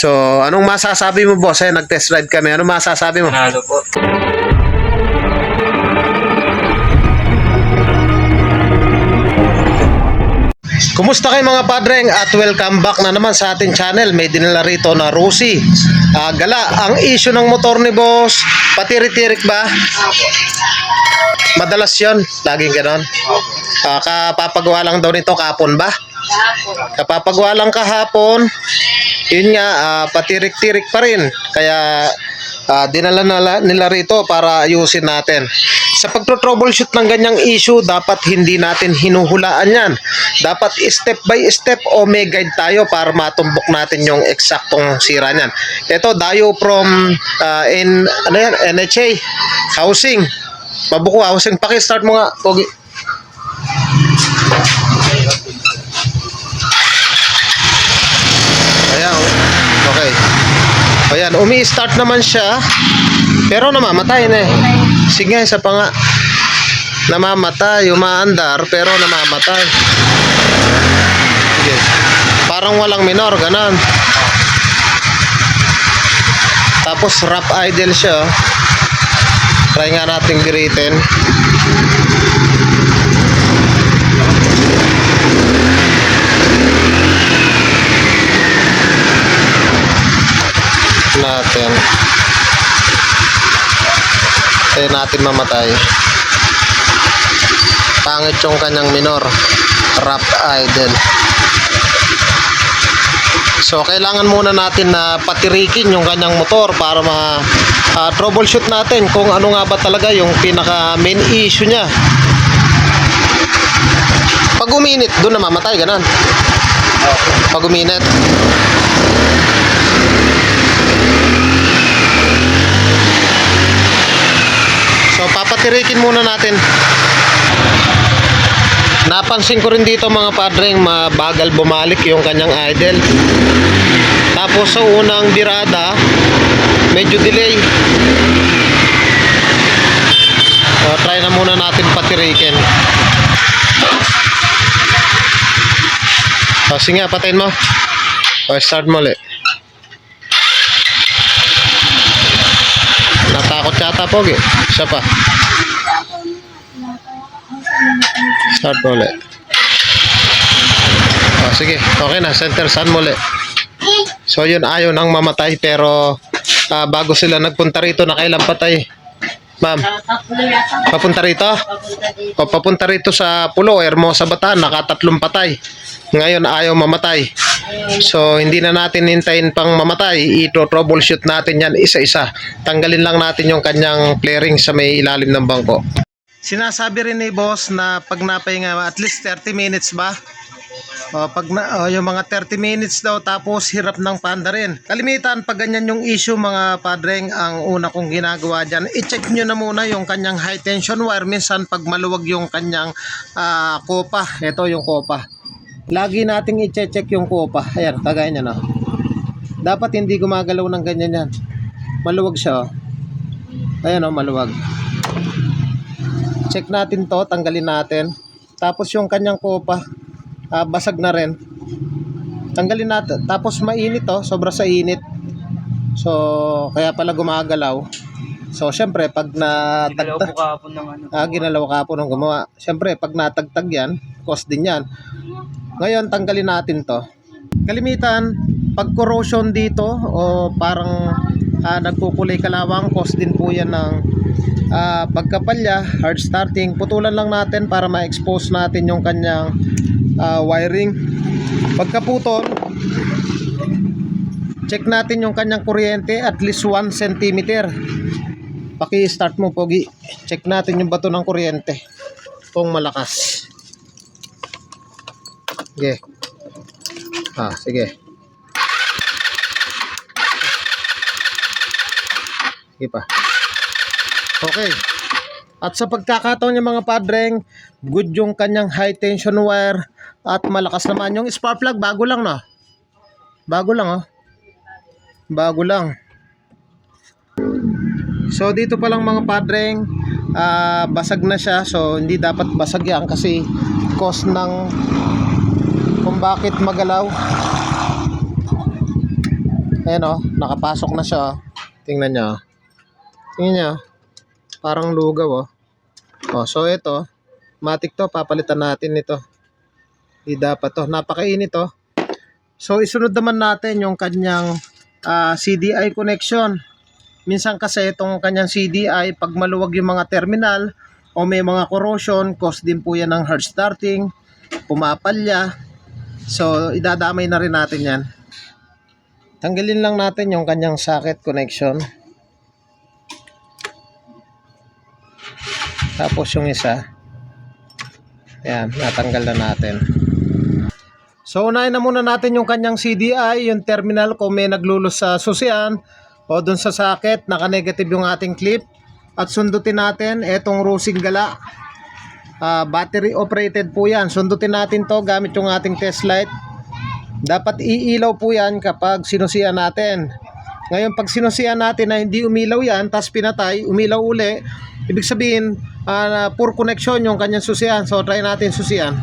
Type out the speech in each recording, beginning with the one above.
So, anong masasabi mo, boss? Ay, nag-test ride kami. Anong masasabi mo? Panalo po. Kumusta kayo mga padreng at welcome back na naman sa ating channel. May dinala rito na Rusi. Ah, gala, ang issue ng motor ni boss, patirik-tirik ba? Madalas yon laging ganon. Ah, kapapagawa lang daw nito kapon ba? Kapapagawa lang kahapon, yun nga, ah, patirik-tirik pa rin. Kaya ah, dinala nila, nila rito para ayusin natin. Sa pagtro-troubleshoot ng ganyang issue, dapat hindi natin hinuhulaan yan. Dapat step by step o may guide tayo para matumbok natin yung eksaktong sira niyan. Ito, dayo from ah, in, ano yan, NHA, housing. Mabuko housing. Paki-start mo nga, Pogi. Ayan, umi-start naman siya. Pero namamatay na eh. Sige, isa pa nga. Namamatay, umaandar, pero namamatay. Sige. Parang walang minor, ganon. Tapos rap idle siya. Try nga nating biritin. natin. Kaya natin mamatay. Pangit yung kanyang minor. Rap idle. So, kailangan muna natin na patirikin yung kanyang motor para ma ah, troubleshoot natin kung ano nga ba talaga yung pinaka main issue niya. Pag uminit, doon na mamatay, ganun. Pag uminit. So papatirikin muna natin. Napansin ko rin dito mga padreng mabagal bumalik yung kanyang idle. Tapos sa unang birada, medyo delay. So, try na muna natin patirikin. Sige nga, patayin mo. O start mo ulit. Yata, Pogi. Isa pa. Start mo ulit. O, sige. Okay na. Center sun mo ulit. So, yun. Ayaw nang mamatay. Pero, ah, bago sila nagpunta rito, nakailang patay. Ma'am, papunta rito? O, papunta rito sa Pulo, Hermosa, Bataan. Nakatatlong patay. Ngayon, ayaw mamatay. So, hindi na natin hintayin pang mamatay. Ito, troubleshoot natin yan isa-isa. Tanggalin lang natin yung kanyang flaring sa may ilalim ng bangko. Sinasabi rin ni boss na pag napahinga at least 30 minutes ba? O, pag na, o, yung mga 30 minutes daw tapos hirap ng panda rin. Kalimitan pag ganyan yung issue mga padreng ang una kong ginagawa dyan. I-check nyo na muna yung kanyang high tension wire. Minsan pag maluwag yung kanyang ah, kopa. Ito yung kopa. Lagi nating i-check yung kopa. Ayan, kagaya niya na. Dapat hindi gumagalaw ng ganyan yan. Maluwag siya. Oh. Ayan oh, maluwag. Check natin to, tanggalin natin. Tapos yung kanyang kopa, ah, basag na rin. Tanggalin natin. Tapos mainit to, sobra sa init. So, kaya pala gumagalaw. So, syempre, pag Nagalaw po natagtag, kahapon ng ano. ah, ginalaw ka po nung gumawa. Syempre, pag natagtag yan, cost din yan. Ngayon, tanggalin natin to. Kalimitan, pag corrosion dito o parang ah, nagkukulay kalawang, cost din po yan ng ah, pagkapalya, hard starting. Putulan lang natin para ma-expose natin yung kanyang ah, wiring. Pagkaputol, check natin yung kanyang kuryente at least 1 cm. Paki-start mo, Pogi. Check natin yung bato ng kuryente. Kung malakas. Sige. Ah, sige. Sige pa. Okay. At sa pagkakataon niya mga padreng, good yung kanyang high tension wire at malakas naman yung spark plug. Bago lang na. Bago lang oh. Bago lang. So dito pa lang mga padreng, ah, basag na siya. So hindi dapat basag yan kasi cause ng kung bakit magalaw. Ayan o, nakapasok na siya. oh. Tingnan nyo. Tingnan nyo. Parang lugaw o. Oh, so ito, matik to, papalitan natin ito. Di dapat to. Napakainit to. So isunod naman natin yung kanyang ah, CDI connection. Minsan kasi itong kanyang CDI, pag maluwag yung mga terminal o may mga corrosion, cause din po yan ng hard starting, pumapalya. So idadamay na rin natin yan. Tanggalin lang natin yung kanyang socket connection. Tapos yung isa. Ayan, natanggal na natin. So unahin na muna natin yung kanyang CDI, yung terminal kung may naglulos sa susian o dun sa socket, naka-negative yung ating clip. At sundutin natin etong rusing gala. Ah, battery operated po yan. Sundutin natin to gamit yung ating test light. Dapat iilaw po yan kapag sinusian natin. Ngayon pag sinusian natin na hindi umilaw yan, tas pinatay, umilaw uli, ibig sabihin, ah, poor connection yung kanyang susian. So try natin susian.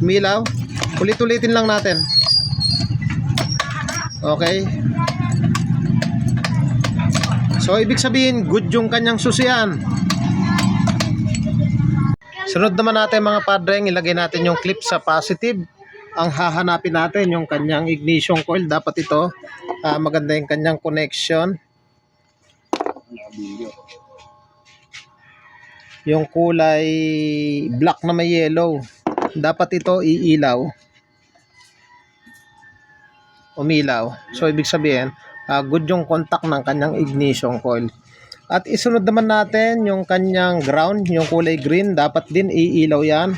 Umilaw. Ulit-ulitin lang natin. Okay. So ibig sabihin, good yung kanyang susian. Sunod naman natin mga padreng, ilagay natin yung clip sa positive. Ang hahanapin natin yung kanyang ignition coil. Dapat ito, ah, maganda yung kanyang connection. Yung kulay black na may yellow. Dapat ito iilaw. Umilaw. So ibig sabihin, ah, good yung contact ng kanyang ignition coil. At isunod naman natin yung kanyang ground, yung kulay green, dapat din iilaw yan.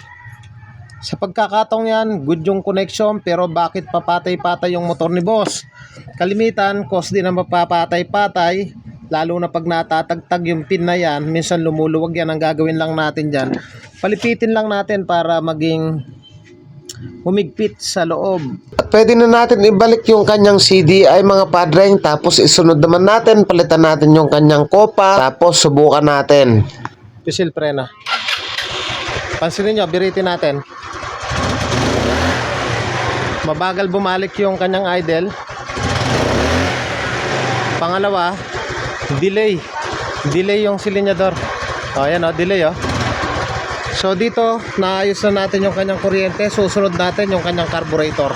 Sa pagkakataong yan, good yung connection, pero bakit papatay-patay yung motor ni boss? Kalimitan, cause din ang mapapatay-patay, lalo na pag natatagtag yung pin na yan, minsan lumuluwag yan, ang gagawin lang natin dyan. Palipitin lang natin para maging humigpit sa loob. Pwede na natin ibalik yung kanyang CDI mga padreng tapos isunod naman natin, palitan natin yung kanyang kopa tapos subukan natin. Pisil prena. Pansinin nyo, biritin natin. Mabagal bumalik yung kanyang idle. Pangalawa, delay. Delay yung silinyador. O, yan o, delay o. So dito, naayos na natin yung kanyang kuryente. Susunod natin yung kanyang carburetor.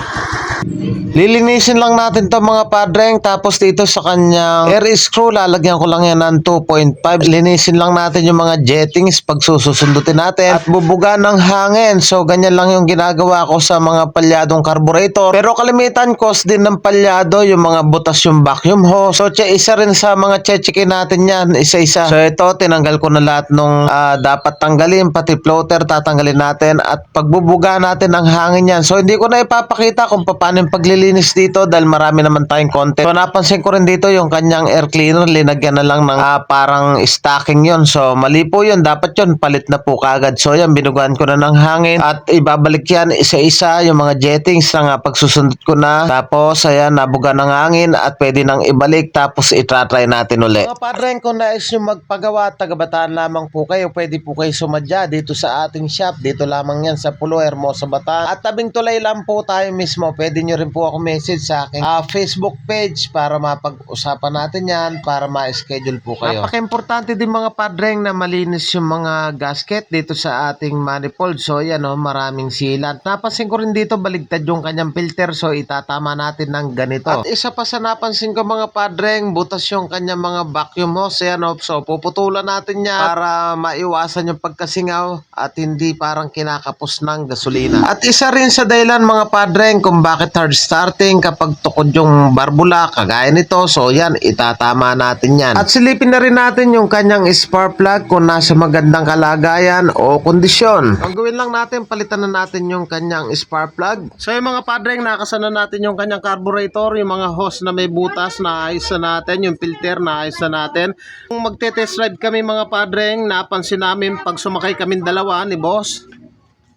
Thank you. Lilinisin lang natin to mga padreng. Tapos dito sa kanyang air screw lalagyan ko lang yan ng 2.5 linisin lang natin yung mga jettings pag sususundutin natin. At bubuga ng hangin. So ganyan lang yung ginagawa ko sa mga palyadong carburetor. Pero kalimitan cost din ng palyado yung mga butas yung vacuum hose. So isa rin sa mga chechikin natin yan. Isa-isa. So ito tinanggal ko na lahat nung ah, dapat tanggalin. Pati floater tatanggalin natin. At pagbubuga natin ng hangin yan. So hindi ko na ipapakita kung paano yung paglilinis dito dahil marami naman tayong content. So napansin ko rin dito yung kanyang air cleaner, linagyan na lang ng ah, parang stocking yon So mali po yun, dapat yun, palit na po kagad. So yan, binugaan ko na ng hangin at ibabalik yan isa-isa yung mga jettings na nga pagsusundot ko na. Tapos ayan, nabuga ng hangin at pwede nang ibalik tapos itratry natin uli. Mga padreng, kung nais nyo magpagawa at tagabataan lamang po kayo, pwede po kayo sumadya dito sa ating shop. Dito lamang yan sa Pulo Hermosa Bataan. At tabing tulay lang po tayo mismo. Pwede nyo rin po ako message sa aking ah, Facebook page para mapag-usapan natin yan, para ma-schedule po kayo. Napaka-importante din mga padreng na malinis yung mga gasket dito sa ating manifold. So yan o, maraming silat. Napansin ko rin dito baligtad yung kanyang filter so itatama natin ng ganito. At isa pa sa napansin ko mga padreng, butas yung kanyang mga vacuum hose. Yan o, so puputulan natin yan para maiwasan yung pagkasingaw at hindi parang kinakapos ng gasolina. At isa rin sa dahilan mga padreng kung bakit hard starting kapag tukod yung barbula kagaya nito. So yan, itatama natin yan. At silipin na rin natin yung kanyang spark plug kung nasa magandang kalagayan o kondisyon. Ang gawin lang natin, palitan na natin yung kanyang spark plug. So yung mga padreng, nakasana natin yung kanyang carburetor, yung mga hose na may butas, naayos na natin, yung filter, naayos na natin. Kung magte-test drive kami mga padreng, napansin namin pag sumakay kami dalawa ni boss,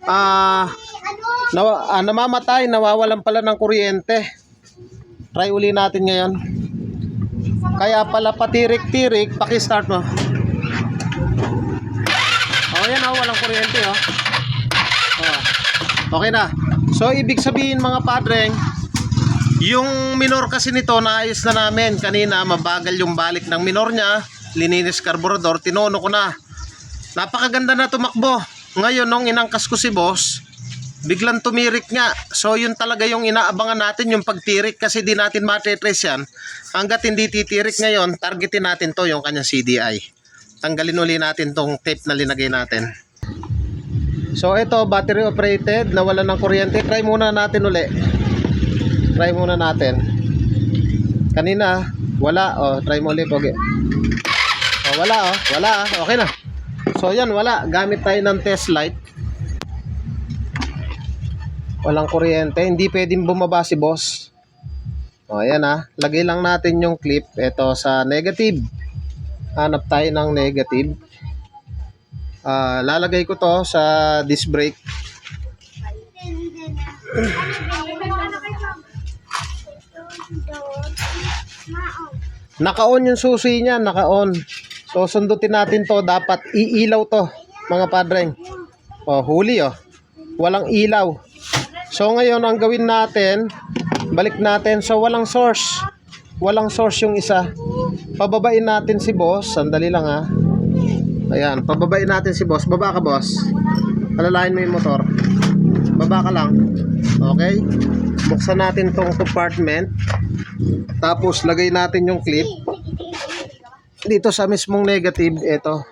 ah, nawa, ah, namamatay, nawawalan pala ng kuryente. Try uli natin ngayon. Kaya pala patirik-tirik, paki-start mo. Oh, yan oh, walang kuryente oh. oh. Okay na. So, ibig sabihin mga padreng, Yung minor kasi nito, naayos na namin. Kanina, mabagal yung balik ng minor niya. Lininis carburetor, tinono ko na. Napakaganda na tumakbo. Ngayon, nung inangkas ko si boss, biglang tumirik nga. So, yun talaga yung inaabangan natin, yung pagtirik. Kasi di natin matetrace yan. Hanggat hindi titirik ngayon, targetin natin to yung kanyang CDI. Tanggalin uli natin tong tape na linagay natin. So, ito, battery operated, nawala ng kuryente. Try muna natin uli. Try muna natin. Kanina, wala. O, try mo ulit, Pogi. O, wala, o. Wala, ah. Okay na. So, yan, wala. Gamit tayo ng test light. Walang kuryente. Hindi pwedeng bumaba si boss. O, ayan ah. Lagay lang natin yung clip. Ito sa negative. Hanap tayo ng negative. Ah, lalagay ko to sa disc brake. Naka-on yung susi niya, naka-on. So sundutin natin to, dapat iilaw to, mga padreng. Oh, huli oh. Walang ilaw. So ngayon ang gawin natin, balik natin sa walang source. Walang source yung isa. Pababain natin si boss, sandali lang ha. Ayan, pababain natin si boss. Baba ka boss. Alalahin mo yung motor. Baba ka lang. Okay? Buksan natin tong compartment. Tapos lagay natin yung clip dito sa mismong negative ito.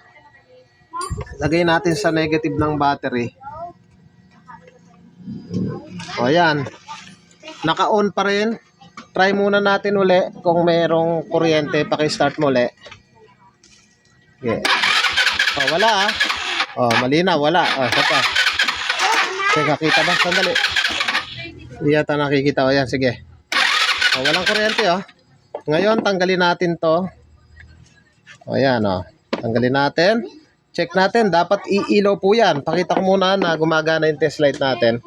Lagay natin sa negative ng battery. O yan. Naka-on pa rin. Try muna natin uli kung merong kuryente, paki-start mo uli. Okay. O wala ah. O malina, wala. O isa pa. Teka, kita ba? Sandali. Hindi yata nakikita. O yan, sige. O, walang kuryente oh. Ngayon, tanggalin natin to. O yan oh. Tanggalin natin. Check natin. Dapat iilaw po yan. Pakita ko muna na gumagana yung test light natin.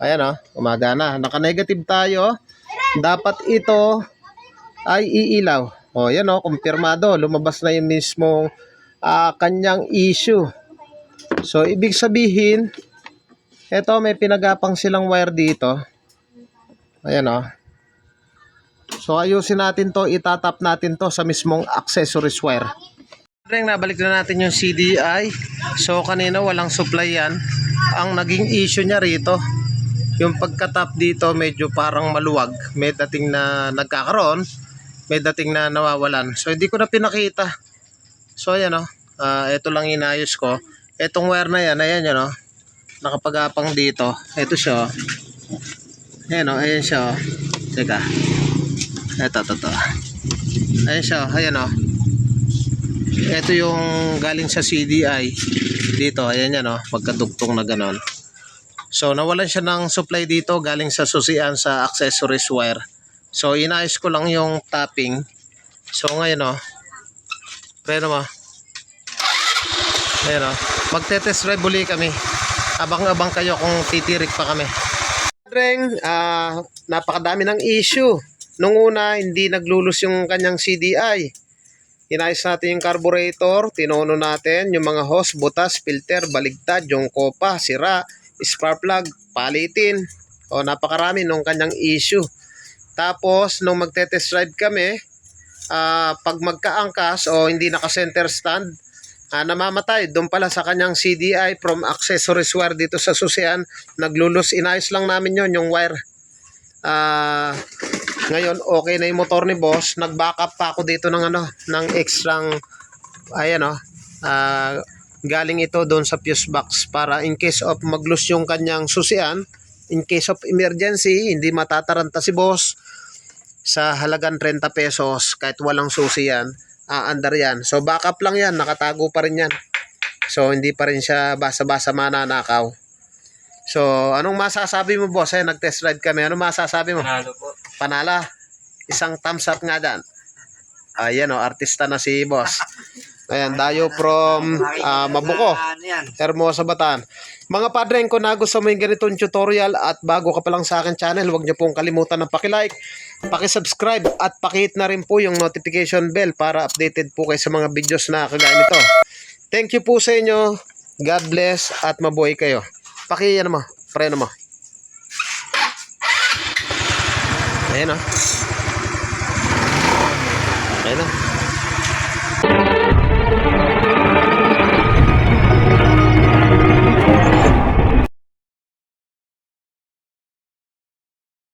Ayan oh. Gumagana. Naka-negative tayo. Dapat ito ay iilaw. O yan oh. Kumpirmado. Lumabas na yung mismong ah, kanyang issue. So, ibig sabihin, ito may pinagapang silang wire dito. Ayan oh. So ayusin natin to, itatap natin to sa mismong accessories wire. Ring nabalik na natin yung CDI. So kanina walang supply yan. Ang naging issue niya rito, yung pagkatap dito medyo parang maluwag. May dating na nagkakaroon, may dating na nawawalan. So hindi ko na pinakita. So ayan o, Ah, ito lang inayos ko. Etong wire na yan, ayan yun o. Nakapagapang dito. Ito siya o. Ayan o, ayan siya o. Teka. Ito, ito, ito. Ayan siya, ayan o. Ito yung galing sa CDI. Dito, ayan yan o. Pagkadugtong na ganon. So, nawalan siya ng supply dito galing sa susian sa accessories wire. So, inayos ko lang yung tapping. So, ngayon o. Pero mo. Ayan o. Magte-test drive uli kami. Abang-abang kayo kung titirik pa kami. Dreng, ah, napakadami ng issue. Nung una, hindi naglulus yung kanyang CDI. Inayos natin yung carburetor, tinono natin yung mga hose, butas, filter, baligtad, yung kopa, sira, spark plug, palitin. O napakarami nung kanyang issue. Tapos, nung magte-test drive kami, ah, pag magkaangkas o hindi naka-center stand, ah, namamatay. Doon pala sa kanyang CDI from accessories wire dito sa susian, naglulus. Inayos lang namin yon yung wire. Ah, ngayon, okay na yung motor ni boss. Nag-backup pa ako dito ng ano, ng extrang, ayan o, ah, galing ito doon sa fuse box para in case of mag-loose yung kanyang susian, in case of emergency, hindi matataranta si boss sa halagang 30 pesos kahit walang susi yan, aandar yan. So backup lang yan, nakatago pa rin yan. So hindi pa rin siya basa-basa mananakaw. So anong masasabi mo boss? Eh, nag-test drive kami. Anong masasabi mo? Panalo po. Panala. Isang thumbs up nga dyan. Ayan o, artista na si boss. Ayan, dayo from ah, Mabuko. Hermosa Bataan. Mga padreng, kung nagustuhan mo yung ganitong tutorial at bago ka pa lang sa akin channel, huwag niyo pong kalimutan ng pakilike, pakisubscribe at pakihit na rin po yung notification bell para updated po kayo sa mga videos na kagaya nito. Thank you po sa inyo. God bless at mabuhay kayo. Paki ano mo, preno mo. Ayan o. Ayan o.